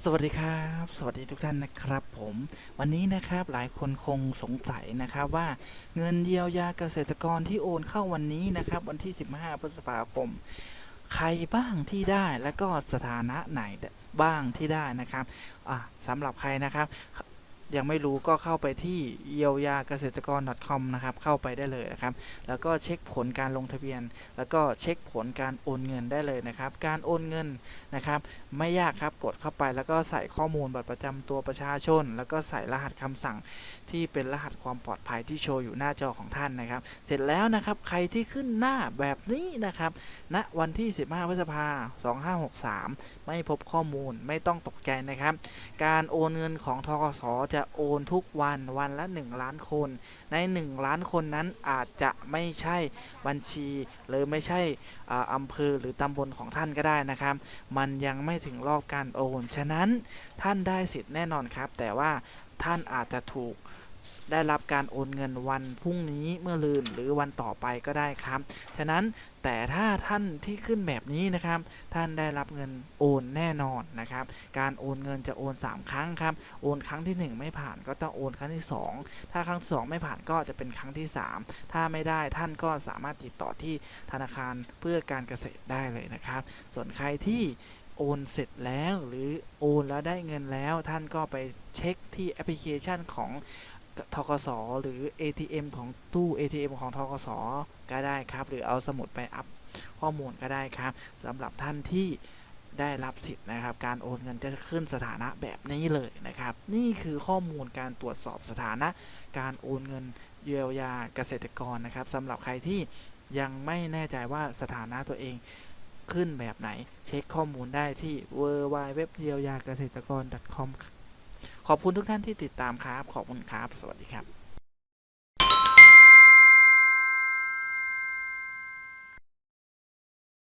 สวัสดีครับ สวัสดีทุกท่านนะครับผมวันนี้นะครับหลายคนคงสงสัยนะครับว่าเงินเยียวยาเกษตรกรที่โอนเข้าวันนี้นะครับ วันที่ 15 พฤษภาคม ใครบ้างที่ได้และก็สถานะไหนบ้างที่ได้นะครับสำหรับใครนะครับ ยังไม่รู้ก็เข้าไปที่เยียวยาเกษตรกร .com นะครับ เข้าไปได้เลยนะครับ แล้วก็เช็คผลการลงทะเบียน แล้วก็เช็คผลการโอนเงินได้เลยนะครับ การโอนเงินนะครับ ไม่ยากครับกดเข้าไปแล้วก็ใส่ข้อมูลบัตรประจำตัวประชาชน แล้วก็ใส่รหัสคำสั่งที่เป็นรหัสความปลอดภัยที่โชว์อยู่หน้าจอของท่านนะครับ เสร็จแล้วนะครับใครที่ขึ้นหน้าแบบนี้นะครับณวันที่ 15 พฤษภาคม2563 ไม่พบข้อมูลไม่ต้องตกใจนะครับ การโอนเงินของทกสจะโอนทุกวันวันละ 1 ล้านคน ใน 1 ล้านคนนั้นอาจจะไม่ใช่บัญชี หรือไม่ใช่อ่าอำเภอหรือตำบลของท่านก็ได้นะครับ มันยังไม่ถึงรอบการโอน ฉะนั้นท่านได้สิทธิ์แน่นอนครับ แต่ว่าท่านอาจจะถูก ได้รับการโอนเงินวันพรุ่งนี้เมื่อลืนหรือวันต่อไปก็ได้ครับ ฉะนั้นแต่ถ้าท่านที่ขึ้นแบบนี้นะครับ ท่านได้รับเงินโอนแน่นอนนะครับ การโอนเงินจะโอน 3 ครั้งครับ โอนครั้งที่ 1 ไม่ผ่านก็ต้องโอนครั้งที่ 2 ถ้าครั้งที่สองไม่ผ่านก็จะเป็นครั้งที่ 3 ถ้าไม่ได้ท่านก็สามารถติดต่อที่ธนาคารเพื่อการเกษตรได้เลยนะครับ ส่วนใครที่โอนเสร็จแล้วหรือโอนแล้วได้เงินแล้วท่านก็ไปเช็คที่แอปพลิเคชันของ ทกสหรือ ATM ของตู้ ATM ของทกสก็ได้ครับ หรือเอาสมุดไปอัพข้อมูลก็ได้ครับสำหรับท่านที่ได้รับสิทธิ์นะครับ การโอนเงินจะขึ้นสถานะแบบนี้เลยนะครับ นี่คือข้อมูลการตรวจสอบสถานะ การโอนเงินเยียวยาเกษตรกรนะครับสำหรับใครที่ยังไม่แน่ใจว่าสถานะตัวเองขึ้นแบบไหน เช็คข้อมูลได้ที่ w w w เยียวยาเกษตรกร .com ขอบคุณทุกท่านที่ติดตามครับ ขอบคุณครับ สวัสดีครับ